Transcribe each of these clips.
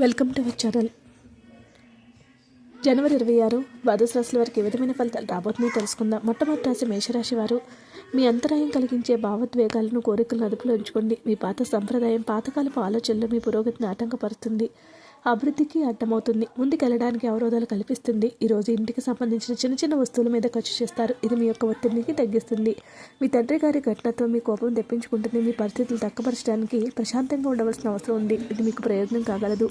Welcome to our channel జనవరి ఇరవై ఆరు ద్వాదశ రాశుల వారికి ఏ విధమైన ఫలితాలు రాబోతున్నాయో తెలుసుకుందాం. మొట్టమొదటి రాశి మేషరాశి వారు మీ అంతరాయం కలిగించే భావోద్వేగాలను కోరికలను అదుపులో ఉంచుకోండి. మీ పాత సంప్రదాయం పాతకాలపు ఆలోచనలు మీ పురోగతిని ఆటంకపరుస్తుంది. అభివృద్ధికి అడ్డమవుతుంది. ముందుకెళ్ళడానికి అవరోధాలు కల్పిస్తుంది. ఈరోజు ఇంటికి సంబంధించిన చిన్న చిన్న వస్తువుల మీద ఖర్చు చేస్తారు. ఇది మీ యొక్క ఒత్తిడికి తగ్గిస్తుంది. మీ తండ్రి గారి ఘటనతో మీ కోపం తెప్పించుకుంటుంది. మీ పరిస్థితులు తక్కపరచడానికి ప్రశాంతంగా ఉండవలసిన అవసరం ఉంది. ఇది మీకు ప్రయోజనం కాగలదు.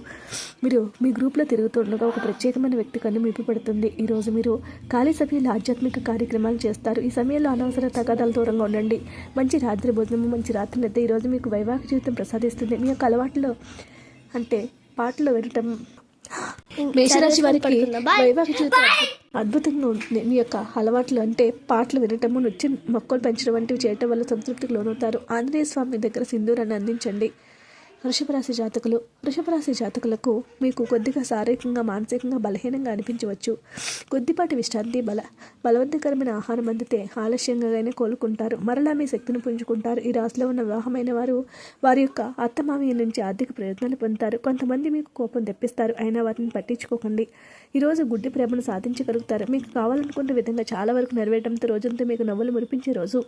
మీరు మీ గ్రూప్లో తిరుగుతుండగా ఒక ప్రత్యేకమైన వ్యక్తి కన్ను మీపు పడుతుంది. ఈరోజు మీరు ఖాళీ సమయంలో ఆధ్యాత్మిక కార్యక్రమాలు చేస్తారు. ఈ సమయంలో అనవసర తగాదాలు దూరంగా ఉండండి. మంచి రాత్రి భోజనము మంచి రాత్రి నిద్ర ఈరోజు మీకు వైవాహిక జీవితం ప్రసాదిస్తుంది. మీ యొక్క అలవాట్లో అంటే పాటలు వినటం మేషరాశి వారికి వైవాహిక జీవితం అద్భు- అద్భుతంగా ఉంటుంది. మీ యొక్క అలవాట్లు అంటే పాటలు వినటము నృత్యం మొక్కలు పెంచడం వంటివి చేయటం వల్ల సంతృప్తికి లోనవుతారు. ఆంజనేయ స్వామి దగ్గర సింధూరాన్ని అందించండి. వృషభరాశి జాతకులు. వృషభరాశి జాతకులకు మీకు కొద్దిగా శారీరకంగా మానసికంగా బలహీనంగా అనిపించవచ్చు. కొద్దిపాటి విశ్రాంతి బల బలవంతకరమైన ఆహారం అందితే ఆలస్యంగానే కోలుకుంటారు. మరలా మీ శక్తిని పుంజుకుంటారు. ఈ రాశిలో ఉన్న వివాహమైన వారు వారి యొక్క అత్తమామయ్య నుంచి ఆర్థిక ప్రయోజనాలు పొందుతారు. కొంతమంది మీకు కోపం తెప్పిస్తారు. అయినా వాటిని పట్టించుకోకండి. ఈరోజు గుడ్డి ప్రేమను సాధించగలుగుతారు. మీకు కావాలనుకున్న విధంగా చాలా వరకు నెరవేయడంతో రోజంతా మీకు నవ్వులు మురిపించే రోజు.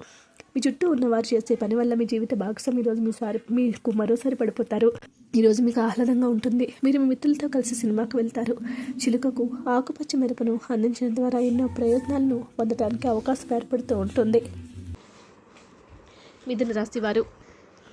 మీ చుట్టూ ఉన్నవారు చేసే పని వల్ల మీ జీవిత భాగస్వామి ఈరోజు మీ సారి మీకు మరోసారి పడిపోతారు. ఈరోజు మీకు ఆహ్లాదంగా ఉంటుంది. మీరు మీ మిత్రులతో కలిసి సినిమాకు వెళ్తారు. చిలుకకు ఆకుపచ్చ మిరపను అందించడం ద్వారా ఎన్నో ప్రయోజనాలను పొందడానికి అవకాశం ఏర్పడుతూ ఉంటుంది. మిథున రాశి వారు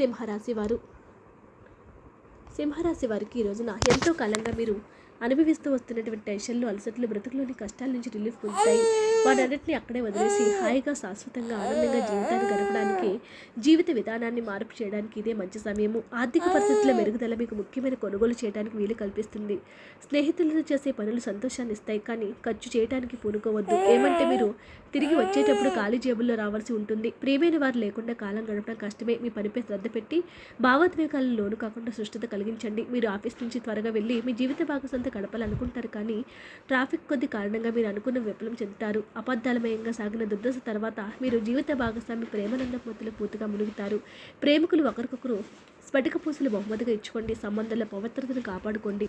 సింహరాశి వారు. సింహరాశి వారికి ఈ రోజున ఎంతో కాలంగా మీరు అనుభవిస్తూ వస్తున్నటువంటి టెన్షన్లు అలసట్లు బ్రతుకులోని కష్టాల నుంచి రిలీఫ్ పొందుతాయి. వాటన్నిటిని అక్కడే వదిలేసి హాయిగా శాశ్వతంగా ఆనందంగా జీవితాన్ని గడపడానికి జీవిత విధానాన్ని మార్పు చేయడానికి ఇదే మంచి సమయము. ఆర్థిక పరిస్థితుల మెరుగుదల మీకు ముఖ్యమైన కొనుగోలు చేయడానికి వీలు కల్పిస్తుంది. స్నేహితులతో చేసే పనులు సంతోషాన్ని ఇస్తాయి కానీ ఖర్చు చేయడానికి పూనుకోవద్దు. ఏమంటే మీరు తిరిగి వచ్చేటప్పుడు ఖాళీ జేబుల్లో రావాల్సి ఉంటుంది. ప్రియమైన వారు లేకుండా కాలం గడపడం కష్టమే. మీ పనిపై శ్రద్ధ పెట్టి భావోద్వేగాలను లోను కాకుండా సుష్టత కలిగించండి. మీరు ఆఫీస్ నుంచి త్వరగా వెళ్ళి మీ జీవిత భాగస్వామితో గడపాలనుకుంటారు కానీ ట్రాఫిక్ కొద్ది కారణంగా మీరు అనుకున్న విఫలం చెందుతారు. అబద్ధాలమయంగా సాగిన దుర్దశ తర్వాత మీరు జీవిత భాగస్వామి ప్రేమానంద మొత్తులు పూర్తిగా మునుగుతారు. ప్రేమికులు ఒకరికొకరు స్ఫటిక పూసలు బహుమతిగా ఇచ్చుకోండి సంబంధాల పవిత్రతను కాపాడుకోండి.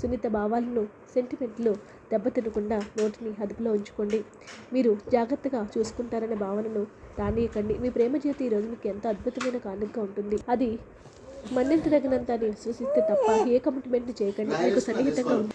సున్నిత భావాలను సెంటిమెంట్లు దెబ్బతినకుండా నోటిని అదుపులో ఉంచుకోండి. మీరు జాగ్రత్తగా చూసుకుంటారనే భావనను రానియకండి. మీ ప్రేమ జీవితం ఈ రోజు మీకు ఎంతో అద్భుతమైన కానుకగా ఉంటుంది. అది మన్నించదగినంత అని విశ్వసిస్తే తప్ప ఏ కమిట్మెంట్ చేయకండి. మీకు సన్నిహితంగా ఉంది